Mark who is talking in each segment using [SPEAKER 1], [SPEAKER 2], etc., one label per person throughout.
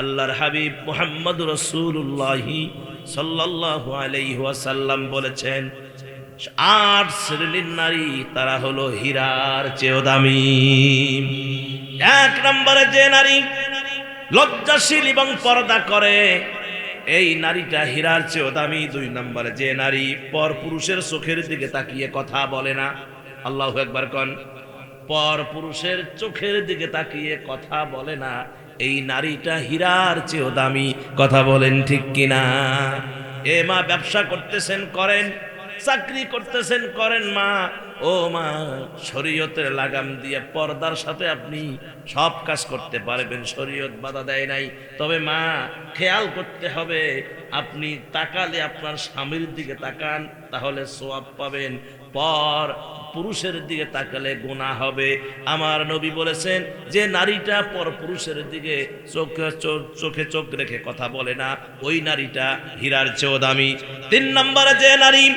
[SPEAKER 1] আল্লাহর হাবিব মোহাম্মদ রসুল্লাহি সাল্লাল্লাহু আলাইহি ওয়াসাল্লাম বলেছেন, আট শ্রেণির নারী, তারা হলো হীরার চেয়েও দামি। এক নম্বরে যে নারী লজ্জাশীল এবং পর্দা করে, এই নারীটা হীরার চেয়েও দামি। দুই নম্বরে যে নারী পর পুরুষের চোখের দিকে তাকিয়ে কথা বলে না, আল্লাহ একবার কন, পর পুরুষের চোখের দিকে তাকিয়ে কথা বলে না এই নারীটা হীরার চেয়েও দামি। কথা বলেন ঠিক কিনা? এ মা ব্যবসা করতেছেন, করেন। চাকরি করতেছেন, করেন মা। ও মা, শরীয়তের লাগাম দিয়ে পর্দার সাথে আপনি সব কাজ করতে পারবেন। শরীয়ত বাধা দেয় নাই। তবে মা, খেয়াল করতে হবে, আপনি তাকালে আপনার স্বামীর দিকে তাকান, তাহলে সোয়াব পাবেন। পর পুরুষের দিকে তাকালে গোনা হবে। আমার নবী বলেছেন, যে নারীটা পর পুরুষের দিকে চোখে, চোখ- চোখে রেখে কথা বলে না, ওই নারীটা হীরার চেয়েও দামি। তিন নম্বরে যে নারী,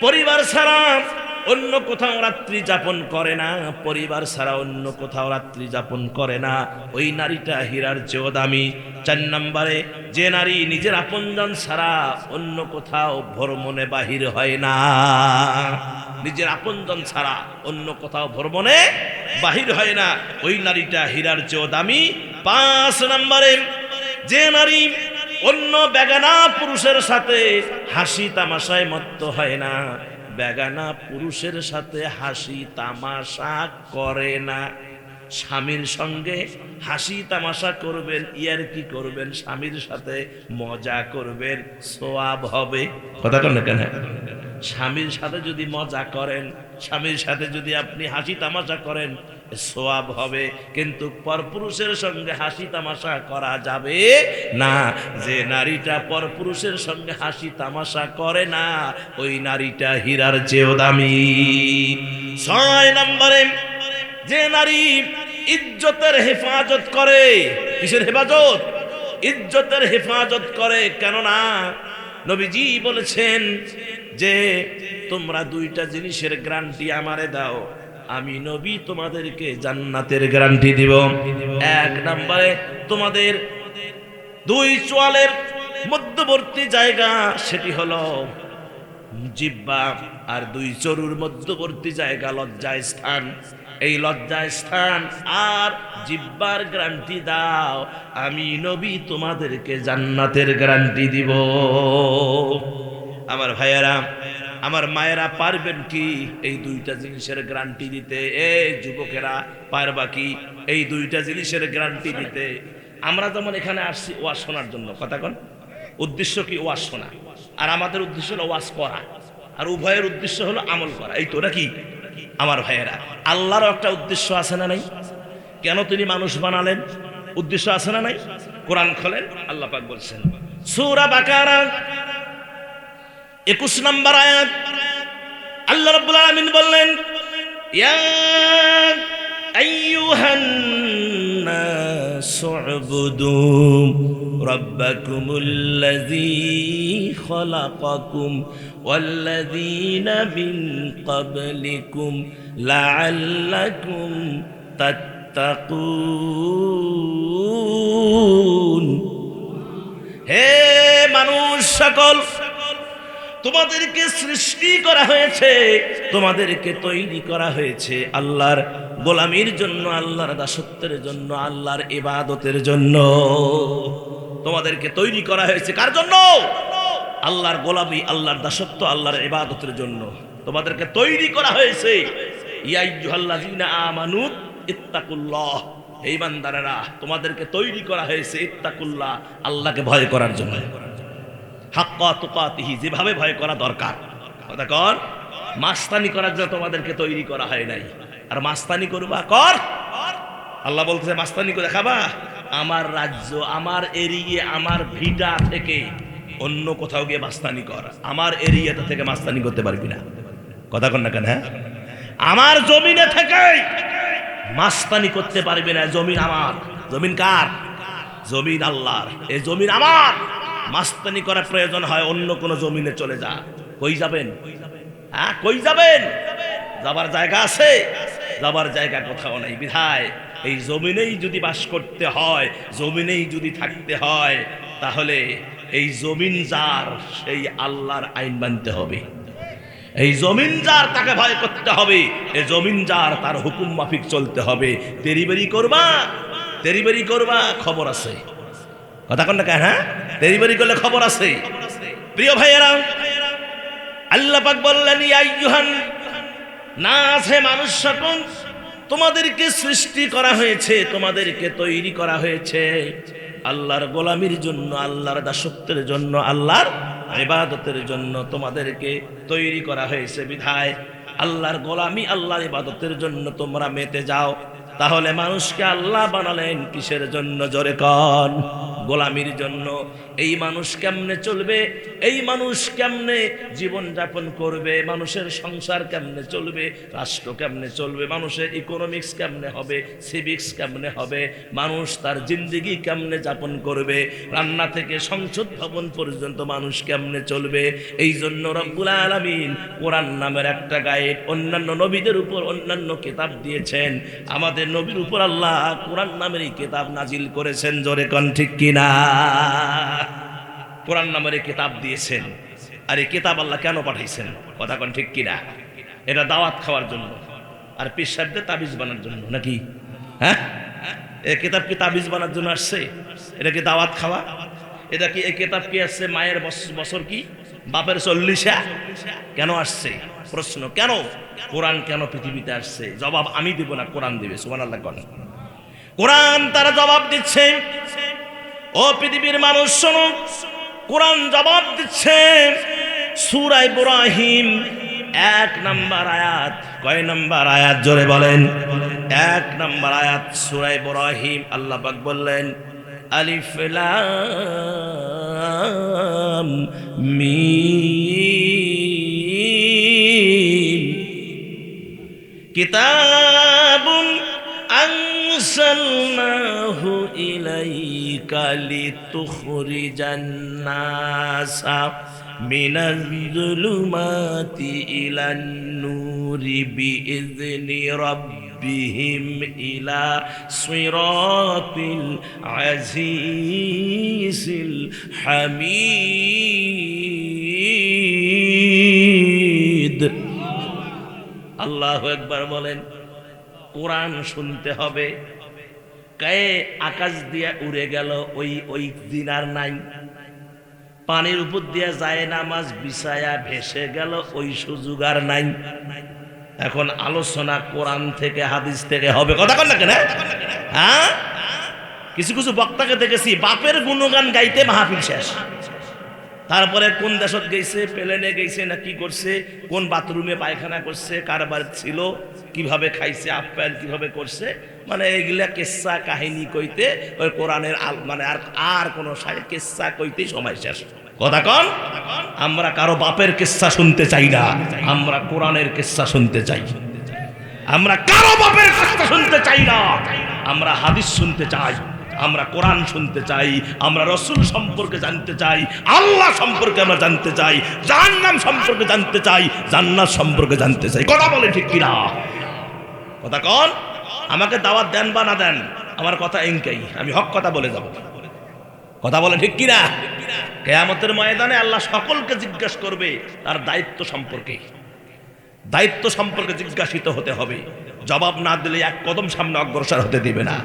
[SPEAKER 1] পরিবার ছাড়া অন্য কোথাও রাত্রি যাপন করে না, পরিবার ছাড়া অন্য কোথাও রাত্রি যাপন করে না। ওই নারীটা হীরার চেয়েও দামি। চার নম্বরে, যে নারী নিজের আপনজন ছাড়া অন্য কোথাও ভ্রমণে বাহির হয় না, নিজের আপনজন ছাড়া অন্য কোথাও ভ্রমণে বাহির হয় না। ওই নারীটা হীরার চেয়েও দামি। পাঁচ নম্বরে, যে নারী অন্য বেগানা পুরুষের সাথে হাসি তামাশায় মত্ত হয় না বেগানা পুরুষের সাথে হাসি তামাশা করে না। স্বামীর সঙ্গে হাসি তামাশা করবেন, ইয়ার কি করবেন? স্বামীর সাথে মজা করবেন, সোয়াব হবে। কথা কেন কেন? স্বামীর সাথে যদি মজা করেন, স্বামীর সাথে যদি আপনি হাসি তামাশা করেন সোয়াব হবে। কিন্তু পরপুরুষের সঙ্গে হাসি তামাশা করা যাবে না। যে নারীটা পরপুরুষের সঙ্গে হাসি তামাশা করে না, ওই নারীটা হীরার চেয়েও দামি। ছয় নম্বরে, যে নারী ইজ্জতের হেফাজত করে, কিসের হেফাজত? ইজ্জতের হেফাজত করে। কেননা নবীজি বলেছেন যে, তোমরা দুইটা জিনিসের গ্যারান্টি আমারে দাও। আমি নবী, তোমাদেরকে জান্নাতের গ্যারান্টি দিব। এক নম্বরে, তোমাদের দুই চোয়ালের মধ্যবর্তী জায়গা, সেটি হলো জিব্বা। আর দুই চরুর মধ্যবর্তী জায়গা লজ্জা স্থান। এই লজ্জা স্থান আর জিব্বার গ্যারান্টি দাও। আমি নবী তোমাদেরকে জান্নাতের গ্যারান্টি দিব। আমার ভাইয়েরা, আমার মায়েরা পারবেন কি এই দুইটা জিনিসের গ্যারান্টি দিতে? এ যুবকেরা, পারবা কি এই দুইটা জিনিসের গ্যারান্টি দিতে? আমরা যেমন এখানে আসছি ওয়াজ শোনার জন্য, কথা কন। উদ্দেশ্য কি ওয়াজ শোনা? আর আমাদের উদ্দেশ্য হলো ওয়াজ করা। আর উভয়ের উদ্দেশ্য হলো আমল করা। এই তো নাকি? আমার ভাইয়েরা, আল্লাহরও একটা উদ্দেশ্য আছে না নাই? কেন তিনি মানুষ বানালেন? উদ্দেশ্য আছে না নাই? কোরআন খোলেন, আল্লাহ পাক বলছেন, সূরা বাকারা, একুশ নম্বর আয়াত, আল্লাহ রাব্বুল আলামিন বললেন, ইয়া আইয়ুহান নাস উবুদু রাব্বাকুমুল্লাযী খালাকাকুম والذين من قبلكم لعلكم تتقون হে মানুষ সকল তোমাদেরকে সৃষ্টি করা হয়েছে তোমাদেরকে তৈরি করা হয়েছে আল্লাহর গোলামির জন্য, আল্লাহর দাসত্বের জন্য, আল্লাহর ইবাদতের জন্য তোমাদেরকে তৈরি করা হয়েছে। কার জন্য? আল্লাহর গোলামি, আল্লাহর দাসত্ব, আল্লাহর ইবাদতের জন্য তোমাদেরকে তৈরি করা হয়েছে। ইয়াইয়ুহাল্লাযীনা আমানু ইত্তাকুল্লাহ। এই বান্দারেরা তোমাদেরকে তৈরি করা হয়েছে ইত্তাকুল্লাহ, আল্লাহকে ভয় করার জন্য। হাক্কা তুকাতিহি, যেভাবে ভয় করা দরকার। কথা কর মাস্তানি করার জন্য তোমাদেরকে তৈরি করা হয় নাই। আর মাস্তানি করবা, কর। আল্লাহ বলতেছে, মাস্তানি করে খাবা। আমার রাজ্য, আমার এরিয়ে, আমার ভিটা থেকে অন্য কোথাও গিয়ে মাস্তানি কর। আমার এরিয়াটা থেকে মাস্তানি করতে পারবি না। কথা কর না কেন হ্যাঁ? আমার জমিনে থেকে মাস্তানি করতে পারবি না, জমিন আমার। জমিন কার? জমিন আল্লাহর। এই জমিন আমার। মাস্তানি করার প্রয়োজন হয়, অন্য কোনো জমিনে চলে যা। কই যাবেন? হ্যাঁ কই যাবেন? যাবার জায়গা আছে? যাবার জায়গা কোথাও নাই, বিধায়। এই জমিনেই যদি বাস করতে হয়, জমিনেই যদি থাকতে হয়, তাহলে এই জমিন যার, সেই আল্লাহর আইন মানতে হবে। এই জমিন যার, তাকে ভয় করতে হবে। এই জমিন যার, তার হুকুম মাফিক চলতে হবে। তেরিবেরি করবা তেরিবেরি করবা, খবর আছে। কথা কোনটা কেন হ্যাঁ? তেরিবেরি করলে খবর আছে। প্রিয় ভাইয়েরা, আল্লাহ পাক বললেন না আছে মানুষ সকল তোমাদেরকে সৃষ্টি করা হয়েছে, তোমাদেরকে তৈরি করা হয়েছে। আল্লাহর গোলামির জন্য, আল্লাহর দাসত্বের জন্য, আল্লাহর ইবাদতের জন্য তোমাদেরকে তৈরি করা হয়েছে বিধায়। আল্লাহর গোলামি আল্লাহর ইবাদতের জন্য তোমরা মেতে যাও। তাহলে মানুষকে আল্লাহ বানালেন কিসের জন্য? জোরে কন। গোলামির জন্য এই মানুষ কেমনে চলবে? এই মানুষ কেমনে জীবন যাপন করবে? মানুষের সংসার কেমনে চলবে? রাষ্ট্র কেমনে চলবে? মানুষের ইকোনমিক্স কেমনে হবে? সিভিক্স কেমনে হবে? মানুষ তার জিন্দিগি কেমনে যাপন করবে? রান্না থেকে সংসদ ভবন পর্যন্ত মানুষ কেমনে চলবে? এই জন্য রব্বুল আলমিন কোরআন নামের একটা গাইড অন্যান্য নবীদের উপর অন্যান্য কিতাব দিয়েছেন। আমাদের নবীর উপর আল্লাহ কোরআন নামের এই কিতাব নাজিল করেছেন। জোরে কন ঠিক কিনা? কোরআন নামের এই কিতাব দিয়েছেন। আর এই কিতাব আল্লাহ কেন পাঠাইছেন? কথা কন ঠিক কিনা? এটা দাওয়াত খাওয়ার জন্য। আর পিস সাহেবদের তাবিজ বানার জন্য নাকি? হ্যাঁ? এই কিতাব কি তাবিজ বানার জন্য আসছে? এটা কি দাওয়াত খাওয়া? এটা কি এই কিতাব কি আসছে মায়ের বছর কি? বাপের চল্লিশা? কেন আসছে? প্রশ্ন, কেন? কোরআন কেন পৃথিবীতে আসছে? জবাব আমি দিব না, কোরআন দিবে সুমান আল্লাহ কোরআন তারা জবাব দিচ্ছে, ও পৃথিবীর মানুষ, শোনো। কোরআন জবাব দিচ্ছে। সুরাই বুরাহিম এক নাম্বার আয়াত। কয় নাম্বার আয়াত? জোরে বলেন। এক নাম্বার আয়াত সুরাই বুরাহিম আল্লাহ পাক বললেন, আলিফ লাম মিম। কিতাব أنزلناه إليك لتخرج الناس من الظلمات إلى النور بإذن ربهم إلى صراط العزيز الحميد আল্লাহ একবার বলেন কোরআন শুনতে হবে কে আকাশ দিয়ে উড়ে গেল, ওই ওই দিন আর নাই। পানির উপর দিয়া যায় না নামাজ বিছায়া ভেসে গেল, ওই সুযোগ আর নাই। এখন আলোচনা কোরআন থেকে, হাদিস থেকে হবে। কথা কন না কেন হ্যাঁ? কিছু কিছু বক্তাকে দেখেছি, বাপের গুণগান গাইতে মাহফিল শেষ। তারপরে কোন দেশত গেছে প্লেনে গেছে না কি করছে, কোন বাথরুমে পায়খানা করছে কারবার ছিল, কীভাবে খাইছে আপ্যায়ন কীভাবে করছে মানে এইগুলা কেসা কাহিনী কইতে ওই কোরআনের আল- মানে আর আর কোনো কেসা কইতেই সময় শেষ। কথা কন? আমরা কারও বাপের কেসা শুনতে চাই না, আমরা কোরআনের কেসা শুনতে চাই। আমরা কারও বাপের কথা শুনতে চাই না, আমরা হাদিস শুনতে চাই। আমরা কোরআন শুনতে চাই, আমরা রসুল সম্পর্কে জানতে চাই, আল্লাহ সম্পর্কে আমরা জানতে চাই জান্নাম সম্পর্কে জানতে চাই, জান্নাত সম্পর্কে জানতে চাই। কথা বলে ঠিক কিনা? কথা কন? আমাকে দাওয়াত দেন বা না দেন, আমার কথা এঙ্কাই। আমি হক কথা বলে যাব। কথা বলে ঠিক কিনা? কেয়ামতের ময়দানে আল্লাহ সকলকে জিজ্ঞাসা করবে, তার দায়িত্ব সম্পর্কে। দায়িত্ব সম্পর্কে জিজ্ঞাসিত হতে হবে। জবাব না দিলে এক কদম সামনে অগ্রসর হতে দিবে না।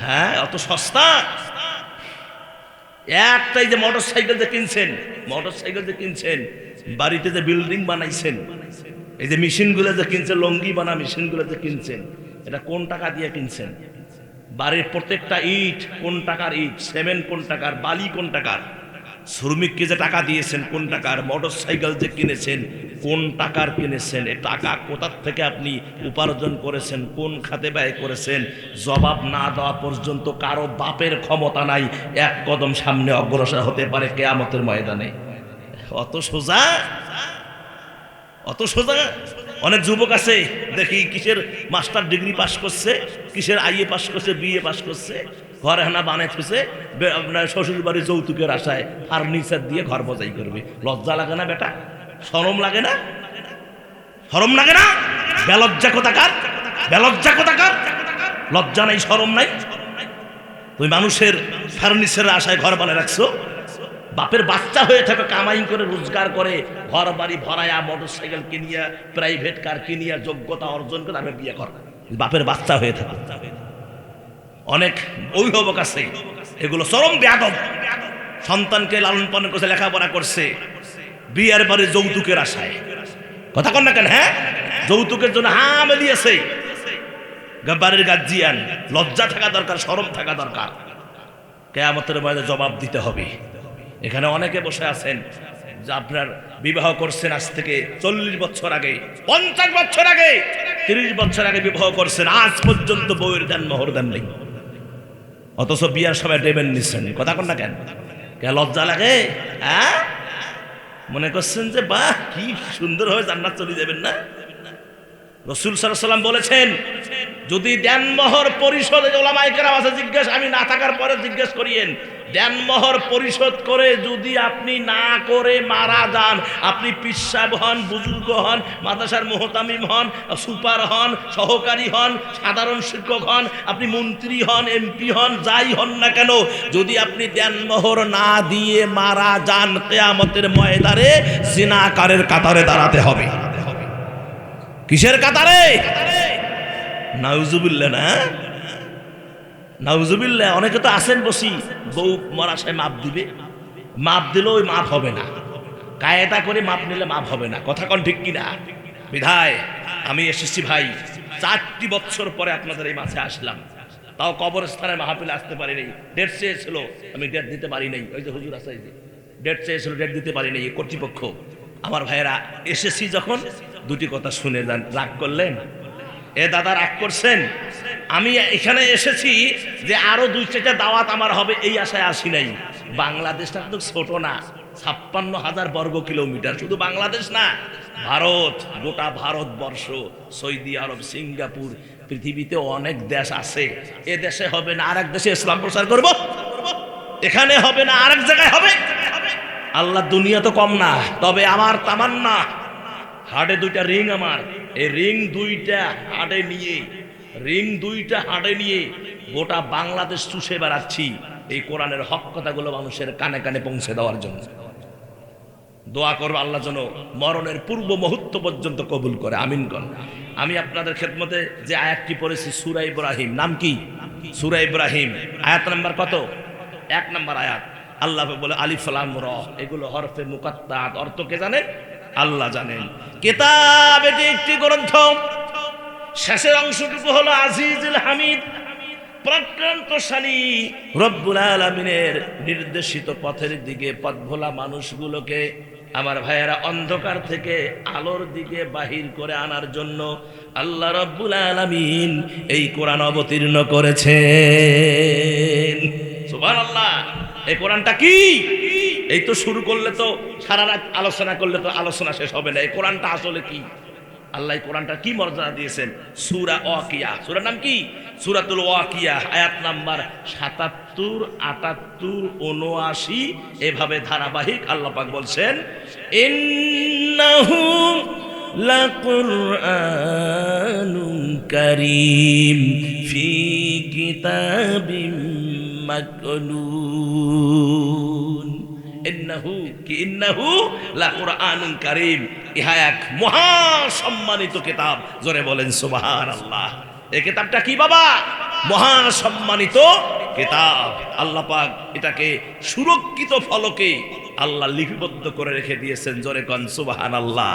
[SPEAKER 1] হ্যাঁ অত সস্তা? একটাই যে মোটর সাইকেল যে কিনছেন মোটর সাইকেল যে কিনছেন, বাড়িতে যে বিল্ডিং বানাইছেন, এই যে মেশিনগুলো যে কিনছেন, লঙ্গি বানা মেশিনগুলো যে কিনছেন, এটা কোন টাকা দিয়ে কিনছেন? বাড়ির প্রত্যেকটা ইট কোন টাকার ইট সেমেন্ট কোন টাকার, বালি কোন টাকার? শ্রমিককে যে টাকা দিয়েছেন, কোন টাকার মোটর সাইকেল যে কিনেছেন, কোন টাকার কিনেছেন, এ টাকা কোথার থেকে আপনি উপার্জন করেছেন, কোন খাতে ব্যয় করেছেন, জবাব না দেওয়া পর্যন্ত কারও বাপের ক্ষমতা নাই, এক কদম সামনে অগ্রসর হতে পারে কেয়ামতের ময়দানে। অত সোজা? অত সোজা? অনেক যুবক আছে, দেখি কিসের মাস্টার ডিগ্রি পাশ করছে, কিসের আইএ পাশ করছে বিএ পাশ করছে। ঘর হানা বানাই থুছে আপনার শ্বশুর বাড়ি যৌতুকের আশায় ফার্নিচার দিয়ে ঘর বজাই করবে। লজ্জা লাগে না বেটা? শরম লাগে না? শরম লাগে না? বেলজ্জা কোথাকার বেলজ্জা কোথাকার লজ্জা নাই শরম নাই? তুমি মানুষের ফার্নিচারের আশায় ঘর বানিয়ে রাখছো? বাপের বাচ্চা হয়ে থাকে, কামাই করে, রোজগার করে ঘর বাড়ি ভরায়া মোটর সাইকেল কিনিয়া প্রাইভেট কার কিনিয়া, যোগ্যতা অর্জন করে আমি বিয়ে কর। বাপের বাচ্চা হয়ে থাকো। অনেক অভিভাবক আছে, এগুলো চরম ব্যাদব। সন্তানকে লালন পালন করছে, লেখাপড়া করছে। বিয়ের বাড়ি যৌতুকের আশায়। কথা কন না কেন হ্যাঁ? যৌতুকের জন্য হামে দিয়েছে বাড়ির গার্জিয়ান লজ্জা থাকা দরকার, শরম থাকা দরকার। কেয়ামতের মধ্যে জবাব দিতে হবে। এখানে অনেকে বসে আছেন, যে আপনার বিবাহ করছেন আজ থেকে চল্লিশ বছর আগে, পঞ্চাশ বছর আগে, তিরিশ বছর আগে বিবাহ করছেন, আজ পর্যন্ত বউয়ের দেন মোহর দেন নেই। অথচ বিয়ার সবাই ডেবেন নিচ্ছেন কথা কন না কেন? কে লজ্জা লাগে? হ্যাঁ? মনে করছেন যে, বাহ, কি সুন্দর হয়ে জান্নাত চলে যাবেন না? রসুল সাল্লাম বলেছেন যদি দেনমোহর পরিশোধ ওলামাইকেরা আছে, জিজ্ঞেস, আমি না থাকার পরে জিজ্ঞেস করিয়েন। দেনমোহর পরিশোধ করে যদি আপনি না করে মারা যান, আপনি পিসাব হন, বুজুর্গ হন, মাদ্রাসার মোহতামিম হন, সুপার হন, সহকারী হন, সাধারণ শিক্ষক হন, আপনি মন্ত্রী হন, এমপি হন, যাই হন না কেন, যদি আপনি দেনমোহর না দিয়ে মারা যান, কেয়ামতের ময়দারে জিনাকারের কাতারে দাঁড়াতে হবে। কিসের কাতারে? নাউজুবিল্লা না? নাউজুবিল্লা অনেকে তো আছেন বসি। বউ মরাশায় মাপ দিবে। মাপ দিলেও ওই মাপ হবে না। কায়দা করে মাপ নিলে মাপ হবে না। কথা কন ঠিক কিনা? বিধায়, আমি এসেছি ভাই। চারটি বছর পরে আপনাদের এই মাঝে আসলাম। তাও কবরস্থানের মাহফিলে আসতে পারি নাই ডেট চেয়েছিল, আমি ডেট দিতে পারি নাই। ওই যে হুজুর আছে ডেট চেয়েছিল, ডেট দিতে পারি নাই। কর্তৃপক্ষ। আমার ভাইয়েরা, এসেছি যখন। দুটি কথা শুনে যান। রাগ করলেন? এ দাদা রাগ করছেন? আমি এখানে এসেছি যে আরও দুই চারটা দাওয়াত আমার হবে, এই আশায় আসি নাই। বাংলাদেশটা তো ছোট না, ছাপ্পান্ন হাজার বর্গ কিলোমিটার। শুধু বাংলাদেশ না, ভারত, গোটা ভারতবর্ষ, সৌদি আরব, সিঙ্গাপুর, পৃথিবীতে অনেক দেশ আছে। এ দেশে হবে না, আরেক দেশে ইসলাম প্রচার করব? এখানে হবে না, আরেক জায়গায় হবে? আল্লাহ দুনিয়া তো কম না, তবে আমার তামান্না। হাড়ে দুইটা রিং আমার। এই রিং দুইটা হাড়ে নিয়ে, রিং দুইটা হাড়ে নিয়ে গোটা বাংলাদেশ চুষে বেড়াচ্ছি এই কোরআনের হক কথাগুলো মানুষের কানে কানে পৌঁছে দেওয়ার জন্য। দোয়া করব আল্লাহ যেন মরণের পূর্ব মুহূর্ত পর্যন্ত কবুল করে, আমিন কর আমি আপনাদের খেদমতে যে আয়াতটি পড়েছি, সুরা ইব্রাহিম, নাম কি? সুরা ইব্রাহিম। আয়াত নাম্বার কত? এক নাম্বার আয়াত। আল্লাহ বলে আলিফলাম র, এগুলো হরফে মুকাত্তাত। অর্থ কে জানে? আল্লাহ জানেন। কেতাব এটি একটি গ্রন্থ, শেষের অংশটুকু হলো আজিজুল হামিদ, প্রক্রান্তশালী রব্বুল আলমিনের নির্দেশিত পথের দিকে পথভোলা মানুষগুলোকে আমার ভাইয়েরা অন্ধকার থেকে আলোর দিকে বাহির করে আনার জন্য আল্লাহ রব্বুল আলমিন এই কোরআন অবতীর্ণ করেছেন। সুবান আল্লাহ এই কোরআনটা কি? এই তো শুরু করলে তো সারা রাত আলোচনা করলে তো আলোচনা শেষ হবে না। এই কোরআনটা আসলে কি? আল্লাহ কোরআনটা কি মর্যাদা দিয়েছেন? সুরা ওয়াকিয়া। সুরার নাম কি? সুরাতুল ওয়াকিয়া, আয়াত নাম্বার সাতাত্তর, আটাত্তর উনআশি এভাবে ধারাবাহিক আল্লাহ পাক বলছেন কারীম, ফি কিতাবিম মাকনুন ইন্নাহু, কি ইন্নাহু? লাকুরআনুন কারীম। ইহা এক মহা সম্মানিত কিতাব। জোরে বলেন, সুবহানাল্লাহ। এই কিতাবটা কি বাবা? মহা সম্মানিত কিতাব। আল্লাহ পাক এটাকে সুরক্ষিত ফলকে আল্লাহ লিপিবদ্ধ করে রেখে দিয়েছেন। জোরে কন সুবাহান আল্লাহ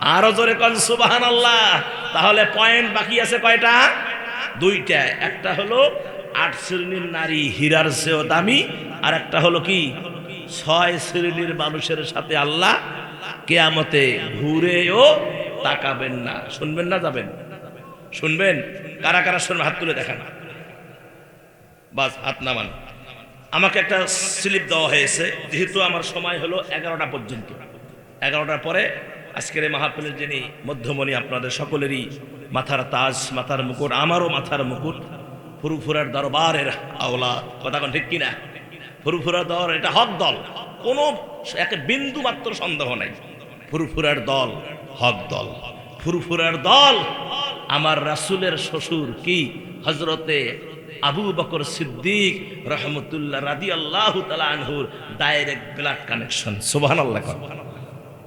[SPEAKER 1] আরও জোরে কন সুবাহান আল্লাহ তাহলে পয়েন্ট বাকি আছে কয়টা? দুইটা। একটা হলো আট শ্রেণির নারী, হীরার চেয়েও দামি। আর একটা হলো কি? ছয় শ্রেণির মানুষের সাথে আল্লাহ কেয়ামতে ঘুরেও তাকাবেন না। শুনবেন না যাবেন? শুনবেন? কারা কারা শুনবেন? হাত তুলে দেখান। বাস, হাত নামান। আমাকে একটা স্লিপ দেওয়া হয়েছে। যেহেতু আমার সময় হলো এগারোটা পর্যন্ত। এগারোটার পরে আজকের এই যিনি মধ্যমণি, আপনাদের সকলেরই মাথার তাজ, মাথার মুকুট, আমারও মাথার মুকুট, ফুরুফুরার দরবারের আওলা। কথা ঠিক কিনা? ফুরুফুরার দল, এটা হক দল। কোনো একে বিন্দু মাত্র সন্দেহ নাই। ফুরুফুরার দল, হক দল। ফুরফুরার দল, আমার রাসুলের শ্বশুর কি? হজরতে আবু বকর সিদ্দিক রহমতুল্লাহ রাদি আল্লাহ আনহুর ডাইরেক্ট ব্লাড কানেকশন সুবাহান আল্লাহ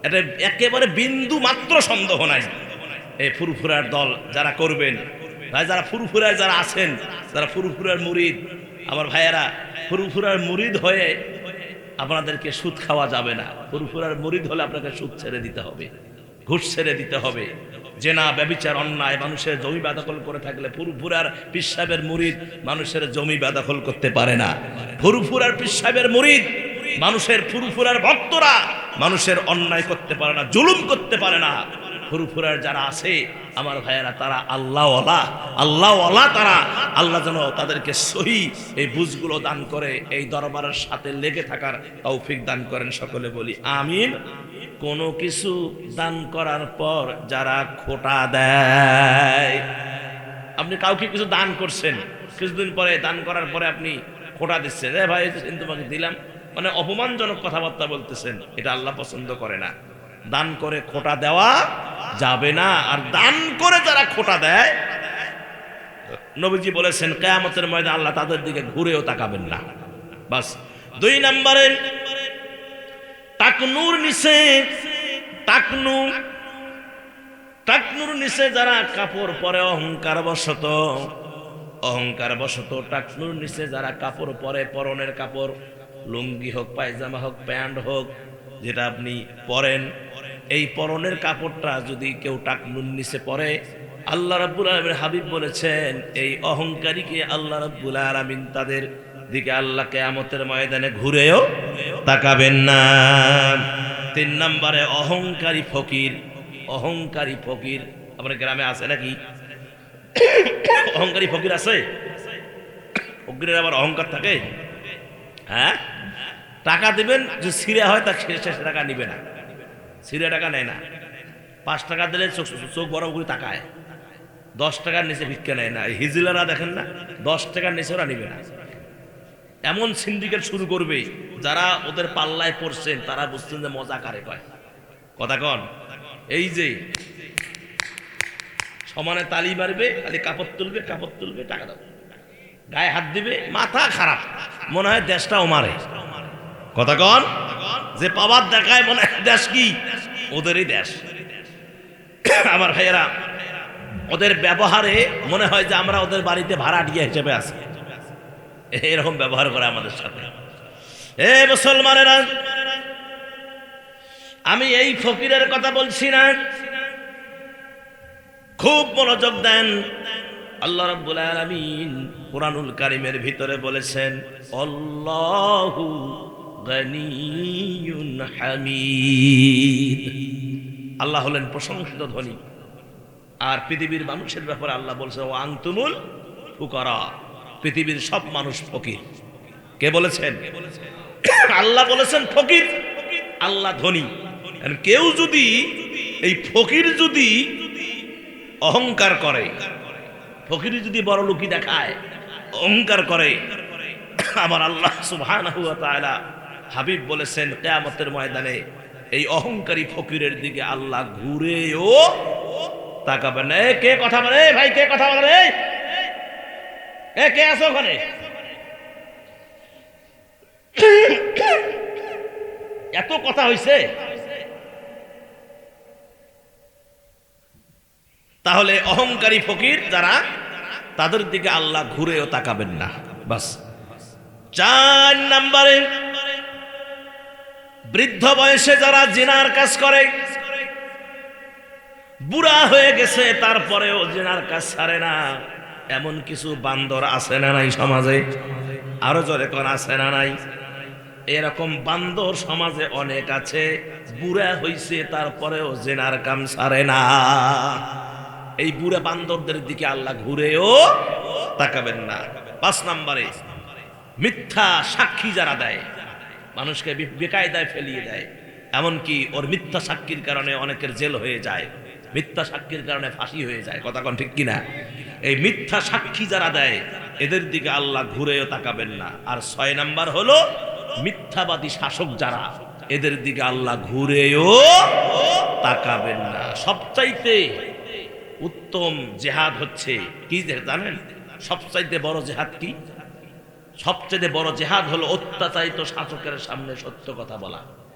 [SPEAKER 1] এটা একেবারে বিন্দু মাত্র সন্দেহ নাই। এই ফুরফুরার দল যারা করবেন, ভাই, যারা ফুরফুরায় যারা আছেন, যারা ফুরফুরার মুরিদ, আমার ভাইয়েরা ফুরফুরার মুরিদ হয়ে আপনাদেরকে সুদ খাওয়া যাবে না। ফুরফুরার মুরিদ হলে আপনাকে সুদ ছেড়ে দিতে হবে, ঘুষ ছেড়ে দিতে হবে। জেনা, ব্যবিচার, অন্যায়, মানুষের জমি বেদখল করে থাকলে ফুরফুরার পিসাবের মুরিদ মানুষের জমি বেদখল করতে পারে না। ফুরফুরার পিসাবের মুরিদ মানুষের ফুরফুরার ভক্তরা মানুষের অন্যায় করতে পারে না, জুলুম করতে পারে না। ফুরফুরার যারা আছে, আমার ভাইয়েরা, তারা আল্লাহওয়ালা আল্লাহওয়ালা তারা। আল্লাহ যেন তাদেরকে সহি এই বুঝগুলো দান করে, এই দরবারের সাথে লেগে থাকার তৌফিক দান করেন সকলে বলি, আমিন। কোনো কিছু দান করার পর যারা খোটা দেয়, আপনি কাউকে কিছু দান করছেন, কিছুদিন পরে, দান করার পরে আপনি খোটা দিচ্ছেন। এ ভাই তোমাকে দিলাম মানে অপমানজনক কথাবার্তা বলতেছেন, এটা আল্লাহ পছন্দ করে না। দান করে খোটা দেওয়া যাবে না। আর দান করে যারা খোটা দেয়, নবীজি বলেছেন, কেয়ামতের ময়দান আল্লাহ তাদের দিকে ঘুরেও তাকাবেন না। বাস, দুই নম্বরে টাকনুর নিচে, টাকনু, টাকনুর নিচে যারা কাপড় পরে অহংকার বশত অহংকার বশত টাকনুর নিচে যারা কাপড় পরে পরনের কাপড়, লুঙ্গি হোক, পায়জামা হোক, প্যান্ট হোক যেটা আপনি পরেন, এই পরনের কাপড়টা যদি কেউ টাকনুর নিচে পরে, আল্লাহ রাব্বুল আলমের হাবিব বলেছেন, এই অহংকারীকে আল্লাহ রাব্বুল আলমিন তাদের দিকে আল্লাহ কেয়ামতের ময়দানে ঘুরেও তাকাবেন না। তিন নম্বরে অহংকারী ফকির অহংকারী ফকির, আপনার গ্রামে আছে নাকি? অহংকারী ফকির আছে? ফকিরের আবার অহংকার থাকে? হ্যাঁ? টাকা দিবেন, যে সিরে হয় তা শেষ টাকা নিবে না। সিরে টাকা নেয় না। পাঁচ টাকা দিলে চোখ চোখ বড় করে তাকায়। দশ টাকার নিচে ভিক্ষা নেয় না। হিজিলারা দেখেন না, দশ টাকার নিচে ওরা নিবে না। এমন সিন্ডিকেট শুরু করবে, যারা ওদের পাল্লায় পড়ছেন, তারা বুঝছেন যে মজা কারে কয়। কথা কন, এই যে সমানে তালি মারবে, খালি কাপড় তুলবে কাপড় তুলবে, টাকা দেবে গায়ে হাত দিবে, মাথা খারাপ। মনে হয় দেশটাও মারে। কথা কন। যে পাওয়ার দেখায় মনে দেশ কি? ওদেরই দেশ। আমার ভাইয়েরা, ওদের ব্যবহারে মনে হয় যে আমরা ওদের বাড়িতে ভাড়াটিয়া হিসেবে আছি। এরকম ব্যবহার করে আমাদের সাথে। এ মুসলমানেরা, আমি এই ফকিরের কথা বলছি না। খুব মনোযোগ দেন। আল্লাহ রাব্বুল আলামিন কোরআনুল কারিমের ভিতরে বলেছেন, আল্লাহু আল্লাহ হলেন প্রশংসিত ধনী। আর পৃথিবীর মানুষের ব্যাপারে আল্লাহ বলছে ও আংতুমুল ফুকরা। পৃথিবীর সব মানুষ ফকির। কে বলেছেন? আল্লাহ বলেছেন, ফকির। আল্লাহ ধনী। কেউ যদি এই ফকির যদি অহংকার করে, ফকির যদি বড় লোকই দেখায়, অহংকার করে, আমার আল্লাহ সুবহানাহু ওয়া তাআলা হাবিব বলেছেন, কিয়ামতের ময়দানে এই অহংকারী ফকিরের দিকে আল্লাহ ঘুরেও তাকাবেন না। এ কে কথা বলে? ভাই, কে কথা বলে? এ কে আছো ওখানে? এত কথা হইছে। তাহলে অহংকারী ফকির যারা, তাদের দিকে আল্লাহ ঘুরেও তাকাবেন না। বাস। চার নাম্বারে বৃদ্ধ বয়সে যারা জিনার কাজ করে, বুড়া হয়ে গেছে, তারপরেও জিনার কাজ ছাড়ে না। এমন কিছু বান্দর আছে না নাই সমাজে? আরও জোরে কোন আছে না নাই? এরকম বান্দর সমাজে অনেক আছে, বুড়া হইছে, তারপরেও জেনার কাম ছাড়ে না। এই বুড়া বান্দরদের দিকে আল্লাহ ঘুরেও তাকাবেন না। পাঁচ নাম্বারে, মিথ্যা সাক্ষী যারা দেয় মানুষকে বেকায়দায় ফেলিয়ে দেয়। এমনকি ওর মিথ্যা সাক্ষীর কারণে অনেকের জেল হয়ে যায়। মিথ্যা সাক্ষীর কারণে ফাঁসি হয়ে যায়। কথা কোন ঠিক কিনা? এই মিথ্যা সাক্ষী যারা দেয়, এদের দিকে আল্লাহ ঘুরেও তাকাবেন না। আর ছয় নাম্বার হলো, মিথ্যাবাদী শাসক যারা, এদের দিকে আল্লাহ ঘুরেও তাকাবেন না। সবচাইতে উত্তম জেহাদ হচ্ছে কি জানেন? সবচাইতে বড় জেহাদ কি? সবচেয়ে বড় জেহাদ হলো অত্যাচারিত শাসকের সামনে সত্য কথা বলা।